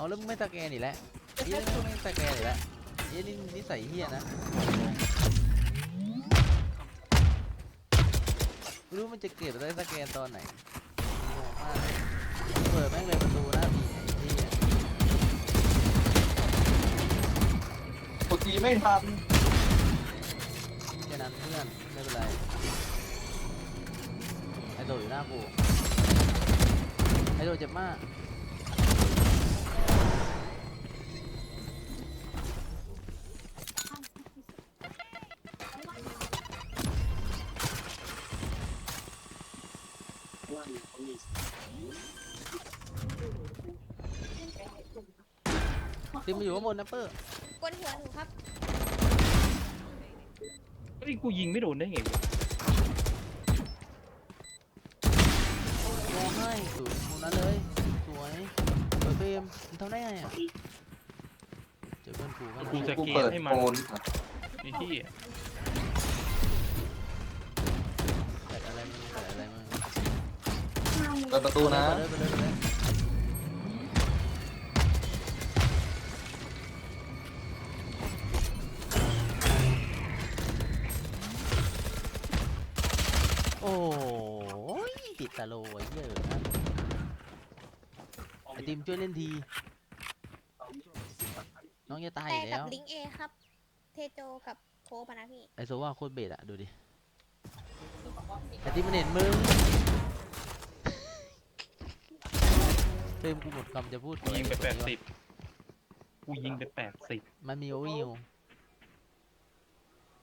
เอาแล้วมึงไม่สแกนอีกแล้วเฮียมึงไม่สแกนอีกแล้วเฮียนี่นิสัยเฮียนะไม่รู้มันจะเก็บได้สแกนตอนไหนงงมากเลยเปิดแม่งเลยประตูหน้าผีไอ้เฮียกดทีไม่ทันแค่นั้นเพื่อนไม่เป็นไรไอ้โดดอยู่หน้ากูไอ้โดดเจ็บมาก ติมมาอยู่ข้างบนนะเปอร์กดหัวหนูครับ เฮ้ยกูยิงไม่โดนได้ไงวะร้องไห้สุดมุมนั้นเลย สวยสวยเฟรมมึงทำได้ไงอะเจอเพื่อนกูก็กูนะจะกูเกเปิมดให้โฟมันนไอ้ที่ เปิดประตูนะไปเลยไปเลยไปเลยโอ้ยติดตะโลไอ้เหี้ยอะนะไอติมช่วยเล่นที น้องจะตายแต่อยู่กัแล้บว ลิงก์เอครับ เทโจกับโคปะนะพี่ ไอโซว่าโคตรเบสอะดูดิไอติมมันเห็นมึง เฟรมกูหมดคำจะพูดกูยิงไปกับแปอ้ดตัวสินี้บกูยิงไปแปดสิบวะมันมีโอวิว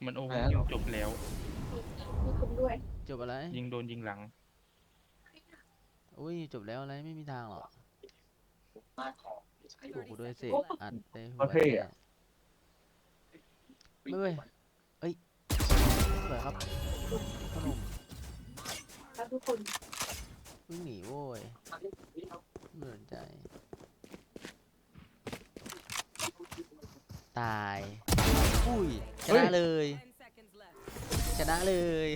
มันโอ้ยจบแล้วจบอะไร ยิงโดนยิงหลังโอ้ยจบแล้วอะไรไม่มีทางหรอกถูกกูด้วยเศษอัดได้หัวโอเคอะไม่เว้ยเอ้ยสวยครับขนมทุกคน วิ่งหนีโว้ยเหมือนใจ ตาย อุ้ย ชนะเลย ชนะเลย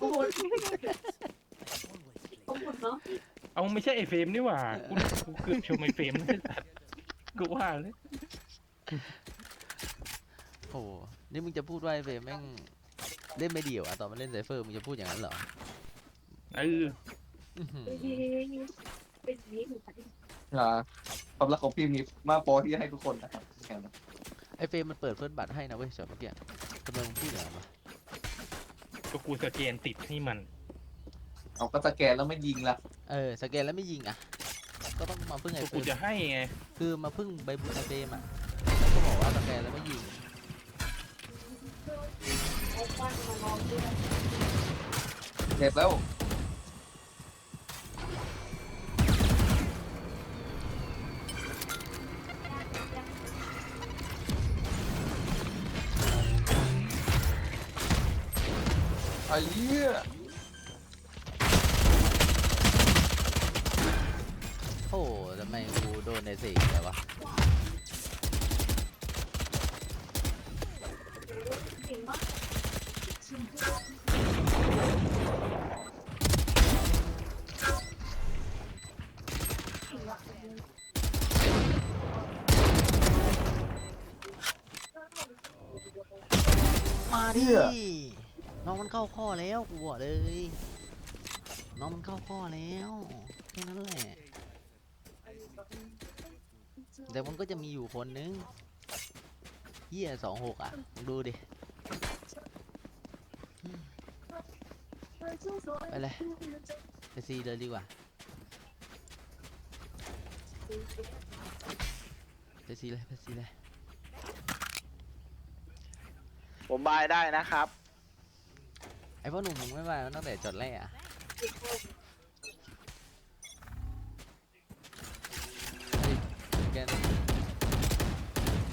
ทุกคนทุกคนเนาะเอาไม่ใช่ไอ้เฟรมนี่หว่ากูกูเกือบชมไอ้เฟรมนะไอ้สัตว์กูว่าเลยโอ้โหนี่มึงจะพูดว่าไอ้เฟรมแม่งเล่นไม่ดีเหรอวะตอนมันเล่นไซเฟอร์มึงจะพูดอย่างนั้นเหรอ เอออื้อหือ เป็นอย่างนี้หนูค่ะอ่าความรักของพี่มีมากพอที่จะให้ทุกคนนะครับแค่นั้นไอ้เฟรมมันเปิดเฟิร์สบัตรให้นะเว้ยช็อตเมื่อกี้ทำไมมึงพูดอย่างนั้นวะก็กูสแกนติดให้มัน เอาก็สแกนแล้วไม่ยิงละเออสแกนแล้วไม่ยิงอะ ก็ต้องมาพึ่งไอ้ก็เฟรกูมจะให้ไง คือมาพึ่งใบบุญไอ้เฟรมอะแล้วก็บอกว่าสแกนแล้วไม่ยิงเอาควันมานอนด้วยเจ็บแล้ว มาดิน้องมันเข้าข้อแล้วกูบอกเลย น้องมันเข้าข้อแล้วแค่นั้นแหละแต่มันก็จะมีอยู่คนนึงเฮียสองหกอะมึงดูดิไปเลยไปซีเลยดีกว่าไปซีเลยไปซีเลย ผมบายได้นะครับ ไอ้พ่อหนุ่มมึงไม่มาตั้งแต่จดแรกอะเฮ้ยแกน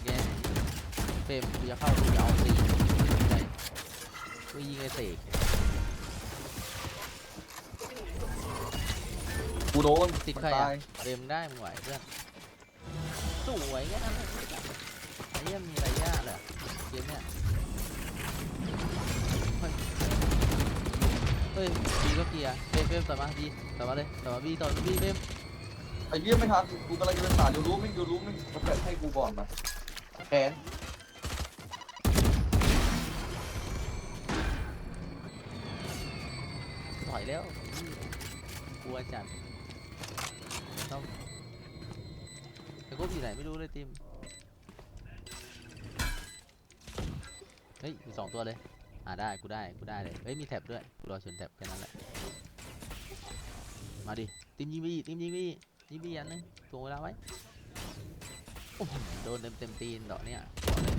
แกนเฟรมกูจะเข้ากูจะเอาซีใช่กูยิงไอ้เสกกูโดนติดมันใครตาอะยเฟรมได้มึงไหวเพื่อนสวยแค่นั้นเลยไอ้เหี้ยังมีอะไรยากเลยอะเกมเนี่ย เฮ้ยเฮ้ยบีก็เกียร์เฟรมเฟรมต่อมาบีต่อมาเลยต่อมาบีต่อมาบีเฟรมไอ้ไอ้เหี้ยไม่ทันกูกำลังจะเป็นสารอยู่รู้ไม่อยู่รู้ไม่มาแปะให้กูก่อนมาแขนถอยแล้วกลัวจัดเดี๋ยวต้องไอ้กุ๊บอยู่ไหนไม่รู้เลยติมเฮ้ยอยู่สองตัวเลย อ่าได้กูได้กูได้เลยเฮ้ยมีแท็บด้วยกูรอชนแท็บแค่นั้นแหละมาดิติมยิงไปอีกติมยิงไปอีกยิงไปอีกอันนึงทวงเวลาไว้โอ้โหโดนเต็มเต็มตีนดอกเนี่ยบอกเลย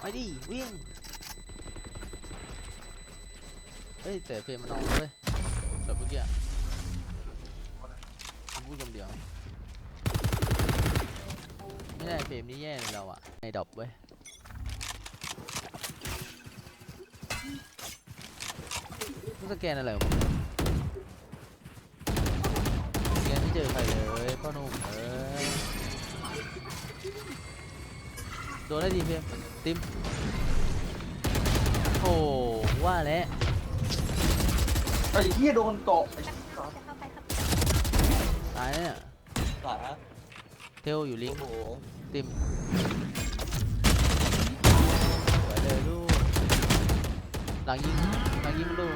ไปดิวิ่ง เฮ้ยแต่เฟรมมันนอนเลยแบบเมื่อกี้พูดคำเดียว ไม่ได้เฟรมนี้แย่เลยเราอะในดรอปเว้ยมันสแกนอะไรวะสแกนไม่เจอใครเลยพ่อหนุ่มเอ้ยโดนได้ดีเฟรมติมโอ้ว่าแล้ว ไอ้เหี้ยโดนเกาะไอ้จะเข้าจะเข้าไปครับตายเนี่ยสาเทลอยู่ลิงก์โอ้โหติมสวยเลยลูกหลังยิงหลังยิงมันดู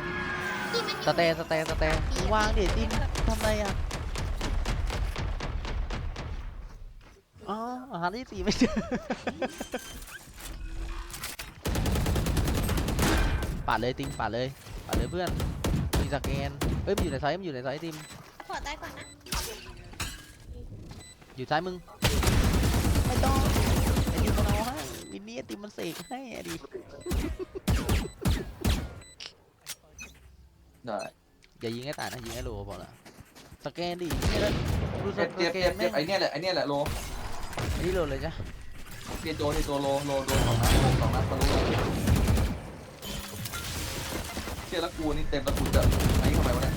ที่มันอยู่สเตย์สเตย์สเตย์มึงวางดิติมทำไรอะอ๋อหาที่สี่ไม่เจอปาดเลยติมปาดเลยปาดเลยเพื่อน สแกนเอ้ยมันอยู่ในไซส์มันอยู่ในไซส์ติมขอได้ก่อนนะอยู่ซ้ายมึงไม่ต้องไอ้ดิมันเอาให้วินนี่ไอติมมันเสกให้อะดิได้ อย่ายิงให้ตายนะยิงให้โลพอละสแกนดิเนี่ยแล้วดูสเจ็บแกเจ็บนเจ็แม่บงไอ้เนี่ยแหละไอ้เนี่ยแหละโลอันนี้โลเลยจ้ะเปียโดนในตัวโลโลโดนสองนัดโดนสองนัดทะลุ เชี่ยแล้วกูนี่เต็มแล้วกูจะไอ้ทำไมวะเนี่ย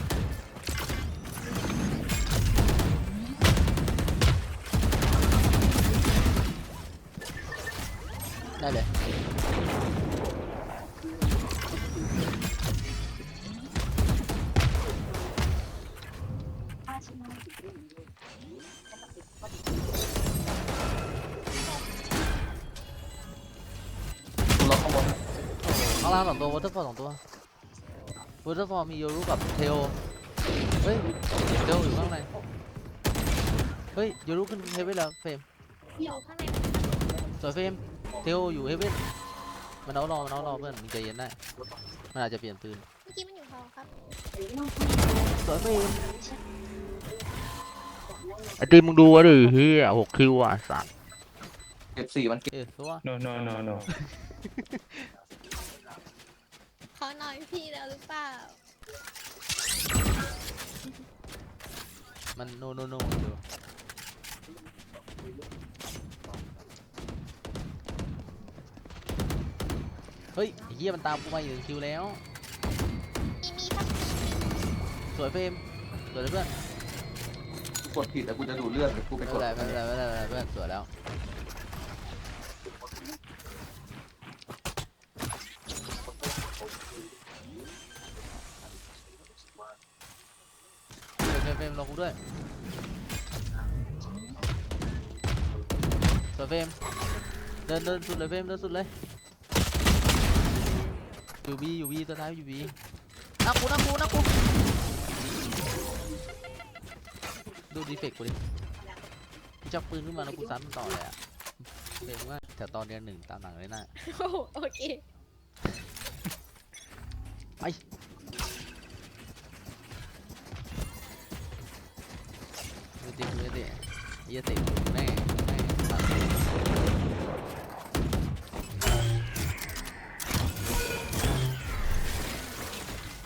ได้เลยกูล็อกข้างบนข้างล่างสองตัววอเตอร์ฟอลสองตัว วอเตอร์ฟอลมีโยรุกับเทโอเฮ้ยเทโออยู่ข้างในเฮ้ยโยรุขึ้นเฮเว่นแล้วเฟรมอยู่ข้างในสวยเฟรมเทโออยู่เฮเว่นมันเอารอมันเอารอเพื่อนมึงใจเย็นได้มันอาจจะเปลี่ยนปืนเมื่อกี้มันอยู่ทองครับสวยเฟรมไอตีมึงดูวะดิเฮียหกคิวอะสัตว์เก็บสี่มันเก็บเอ้ยตัวโนโนโนโน เขานอนพี่แล้วหรือเปล่า มันโนโนโนอยู่เฮ้ยไอ้เฮียมันตามกูมาอยู่คิวแล้ว มีมีครับสวยเฟรมสวยเลยเพื่อนกูกดผิดแต่กูจะดูดเลือดแต่กูไปไม่กเป็นดไรไม่เป็นไรไม่เป็นไรเพื่อนสวยแล้ว มเฟรมเฟรมลงกูด้วยสวยเฟรมเดินเดินสุดเลยเฟรมเดินสุดเลยอยู่บีอยู่บีตัวท้ายอยู่บีนักกูนักกูนักกูดูดีเฟกกูดิกูจับปืนขึ้นมาแล้วกูซัดมันต่อเลยอะเพลงว่าแต่ตอนเดือนหนึ่งตามหลังเลยนะโอ้โหโอเคดู เหี้ยเตะกูแน่แน่สัส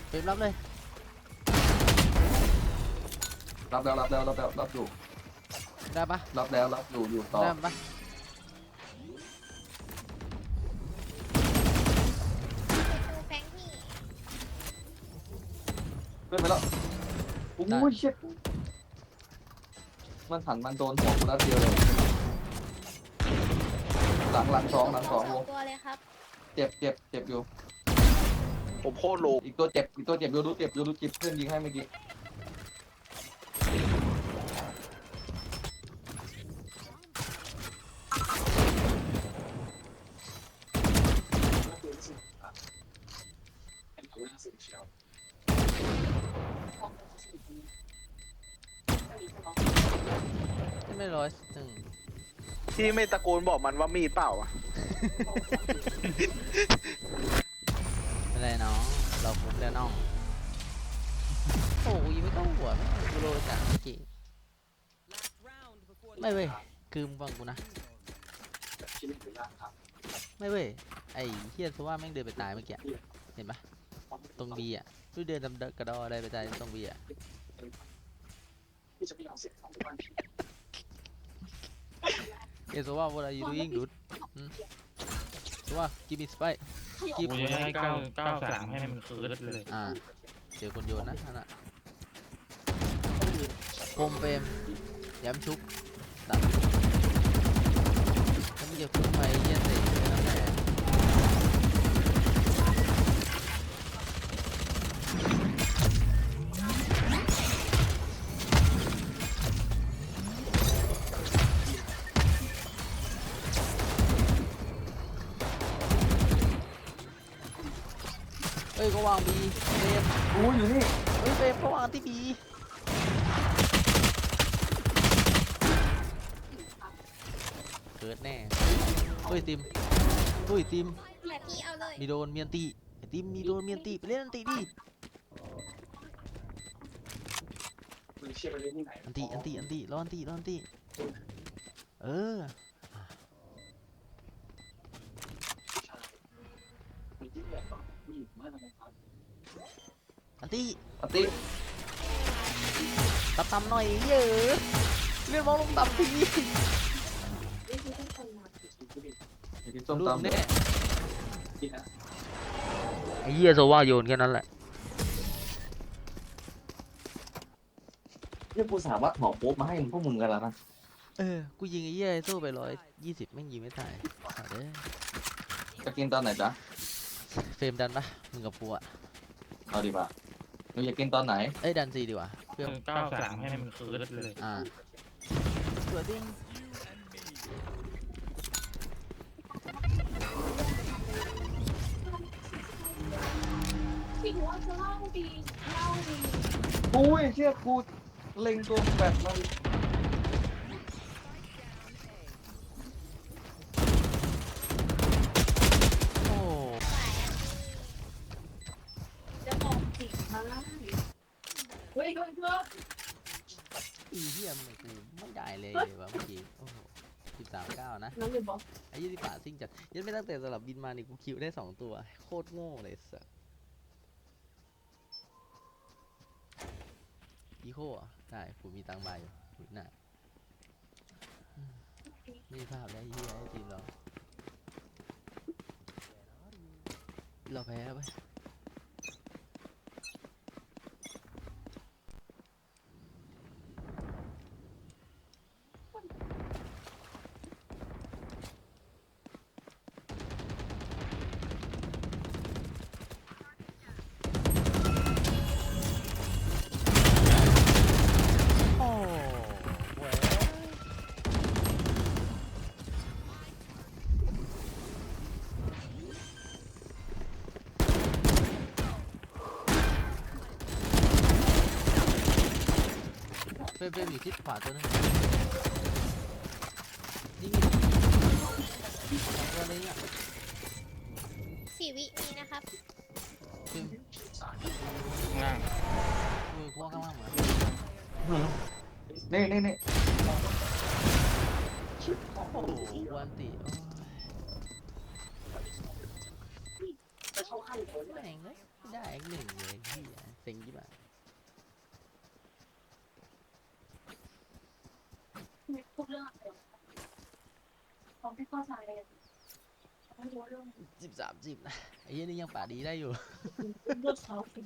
เฟรมรับเลยรับแล้วรับแล้วรับแล้วรับอยู่ได้ปะรับแล้วรับอยู่อยู่ต่อได้ปะดูแฟงพี่ เพื่อนไปแล้วโอ้ยเช็ด มันหันมันโดนหัวกูนัดเดียวเลย หลังหลังสองหลังสองวงตัวเลยครับเจ็บเจ็บเจ็บอยู่ ผมโคตรโลอีกตัวเจ็บอีกตัวเจ็บอยู่รู้เจ็บอยู่รู้จิบเพื่อนยิงให้เมื่อกี้ พี่ไม่ตะโกนบอกมันว่ามีดเปล่าอะ ไม่ได้น้อง เราคุ้มแล้วน้อง โอ้ยงไม่เข้าหัวไม่งกูโลจากเมื่อกี้ไม่เว้ย คือมึงฟังกูนะ ไม่เว้ย ไอ้เฮียสว่าแม่งเดินไปตายเมื่อกี้ เห็นปะตรงบีอะดูเดินดำกระดออะไรไปตายตรงบีอะเอสว่า what are you doing dude อืมสว่า give me spike กูจะให้เก้าเก้าสามให้มันคืนเลย อ่า เจอคนโยนนะนั่นน่ะโคมเปรมย้ำชุบดับถ้ามึงจะพุ่งไปเยี่ยเตะ วางบีเฟรมกูอยู่นี่เฮ้ยเฟรมก็วางที่บีเกิดแน่เฮ้ยติมเฮ้ยติมแบบนี้เอาเลย มีโดนเมียนตีไอ้ติมมีโดนเมียนตีไปเล่นอันตีดิอันตีอันตีอันตีรออันตีรออันตีเออ อันตีปฏิตับตำหน่อยเยอะเลื่อนมองลงต่ำทีนี่คือต้องคนมาอย่ากินส้มลูกตำแน่ไอ้เหี้ยโซว่าโยนแค่นั้นแหละเนี่ยกูสามารถหอโป๊บมาให้มึงพวกมึงกันแล้วนะเออ กูยิงไอ้เหี้ยไอ้โซ่ไปร้อยยี่สิบแม่งยิงไม่ตายเอาเด้อจะกินตอนไหนจ๊ะเฟรมดันปะมึงกับกูอะเอาดีป่ะ มึงอยากกินตอนไหน เอ้ยดันซีดีกว่าเพื่อเก้าสามให้มันคืนเลยอ่าสวยดิ้งพี่ว่าจะเล่าดีเล่าดีอุ้ยเชี่ยกูเล็งตัวแบบมัน โอ้ จะออกสิ่งมาไล่เฮ้ยเฮ้ยเฮ้ย อีเหี้ยมึงกูไม่ได้เลยว่ะเมื่อกี้โอ้โหสิบสามเก้านะ น้องเลยบอก ไอ้ ยี่สิบป่าซิ่งจัดยันไม่ตั้งแต่สลับบินมานี่กูคิวได้สองตัว โคตรโง่เลยสัสอีโคอะได้กูมีตังค์มาอยู่หรือน่ะอืมนี่ภาพได้เฮียไอ้ทีมเรา เราแพ้ไป เฟรมเฟรมอยู่ทิศขวาตัวนึงยิงอีกสองตัวเลยเนี่ยสี่วิมีนะครับเฟรมง่างมือพวกข้างล่างมานี่นี่นี่โอ้โหวันติโอ้ยจะเข้าขั้นเลยแม่งเลยได้อีกหนึ่งเลยที่เซ็งยี่บ้า ทุกเรื่อง ของที่เข้าใจเลยไม่รู้เรื่องสิบสามสิบนะไอ้เหี้ยนี่ยังป่าดีได้อยู่ เรื่องเขาสิ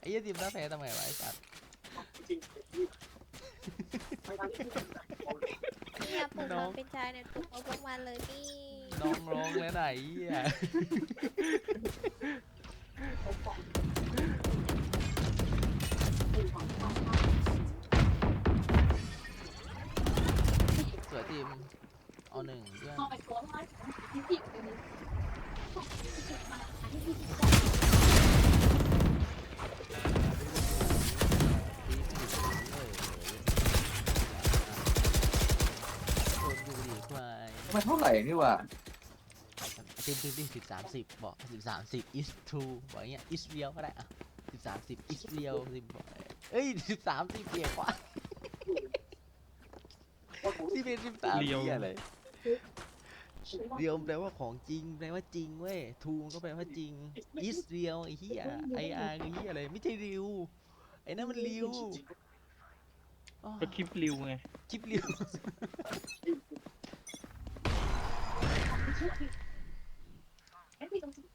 ไอ้เหี้ยทีมถ้าแพ้ทำไงวะไอ้สัตว์พี่อย่าปลุกเราเป็นใจในปลุกเอาพวกมันเลยพี่น้องร้องแล้วไหนอะสวยทีม เอาหนึ่งเพื่อนพอไปโพสต์ไว้ที่ติดกันเลยมาอันนี้คือทีมผิดเลยคนดูดีควายมันเท่าไหร่นี่หว่าทีมทีมที่สิบสามสิบบอกสิบสามสิบ is true บอกอย่างเงี้ย is real ก็ได้อะสิบสามสิบ is real สิบบอกเอ้ยสิบสามสิบเบียกว่าที่เป็นสิบสามเรียวอะไร เรียวแปลว่าของจริงแปลว่าจริงเว้ย true ก็แปลว่าจริง is real ไอ้เหี้ย ir คือเหี้ยอะไรไม่ใช่ริวไอ้นั่นมันริวอ๋อก็คลิปริวไงคลิปริวไอ้ที่ต้องสิบ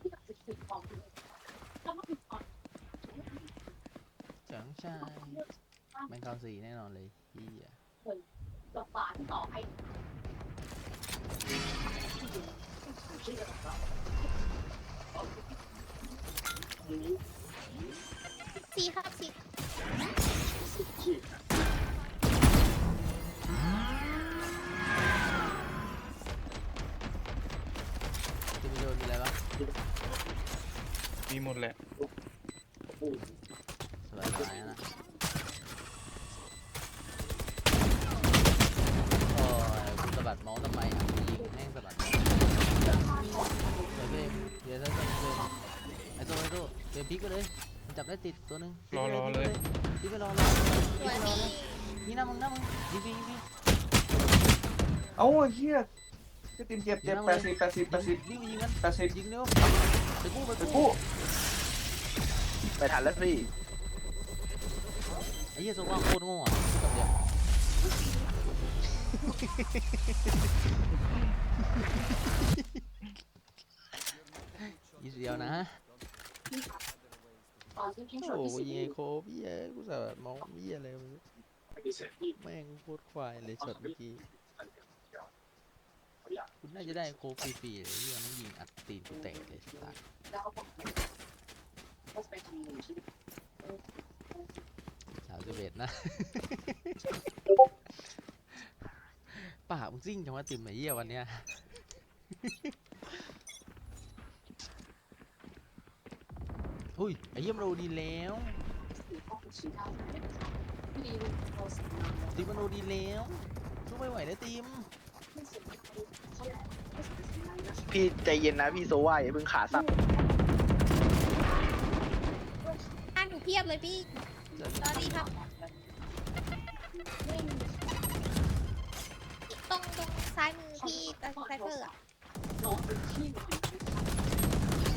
ที่ต้องสิบสิบของแล้วก็ผิดก่อนเฉิงชายแมงกาสีแน่นอนเลยเหี้ยต่อฝาที่ต่อให้ สีครับสีจะมีโดนมีอะไรบ้างมีหมดแหละ สบายสบายนะโอ้ยคุณสะบัดเมาส์ทำไมอะกูยิงแม่งสะบัดเมาส์เดี๋ยวเบมเดี๋ยวถ้าจะเบมไอ้โซ่ไอ้โซ่เบมพลิกไปเลยมันจับได้ติดตัวหนึงพลิกไปรอๆเลยพลิกไปรอรอสวยพี่นี่หน้ามึงหน้ามึงยิงยิงยิงเอ้าไอ้เฮียจะติมเจ็บเจ็บแปดสิบแปดสิบแปดสิบยิงยิงกันแปดสิบยิงเร็วไปกู้ไปไปกู้กู้ไปทันแล้วพี่ไอ้เหี้ยโซ่ว่าโคตรโง่อะพูดคำเดียวอีเดียวนะตอนที่พี่ช โอ้วนโหที่ยิงไอ้โคพี่เอ้ยกูสาบบมองพี่อะไรไม่รู้แม่งโคตรควายเลยช็อตเมื่อกี้คุณน่าจะได้โคฟรีๆเลยที่มันยิงอัดตีนกูแตกเลยสัสสาวสิบเอ็ดนะ ป่ามึงซิ่งจังวะติมไอ้เหี้ยวันเนี้ย อุ้ยไอ้เหี้ยมันโดนดีแล้วสี่ข้อคุณชี้ได้ไม่ดีเราสามารถติมมันโดนดีแล้วสู้ไม่ไหวแล้วติมไม่สนใจเขาแหละไม่สนใจนะพี่ใจเย็นนะพี่โซว่าอย่าเพิ่งขาสั่นอ่านหนูเพียบเลยพี่ตอนนี้ครับตรงตรงซ้ายมือพี่ตาไซเฟอร์อะน้องเป็นที่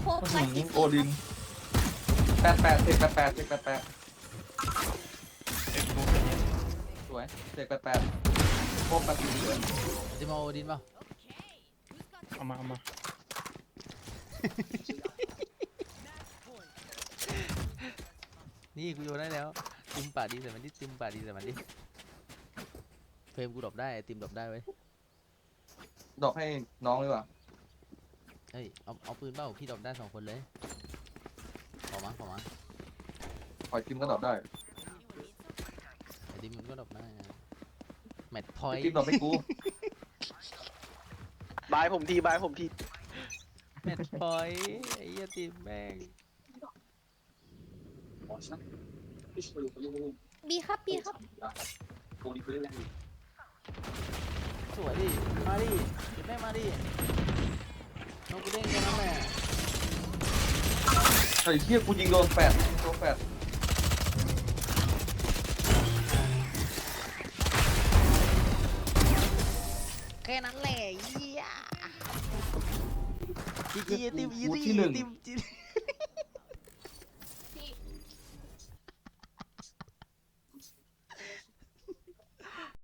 โคกอื้อไว้หืที่อโอดิน แปดแปดเจ็ดแปดแปดเจ็ดแปดแปดเอ็กซ์บุ๊กอย่างเงี้ยสวยเจ็ดแปดแปดโคตรแปดสิบเลยติมเอาโอดินเปล่าเอามาเอามานี่กูโยนได้แล้วติมป่าดีใส่มันดิติมป่าดีใส่มันดิเฟรมกูดรอปได้ไอ้ติมดรอปได้เว้ยดอกให้น้องดีกว่าเฮ้ยเอาเอาปืนเปล่าพี่ดรอปได้สองคนเลย ขอมาขอมาปล่อยจิมก็ดอกได้ไอ้ติมมันก็ดรอปได้นะแมทพอยจิมดอกไม่กูบายผมทีบายผมทีแมทพอยไอ้เหี้ยติมแม่งบีครับบีครับสวยดิมาดิเก็บแม่งมาดิน้องกูเด้งแค่นั้นแหละไอ้เฮียกูยิงโดนแปดโดนแปดแค่นั้นแหละเหี้ยจีจีติมอีกูซี่ที่หนึ่งติมจี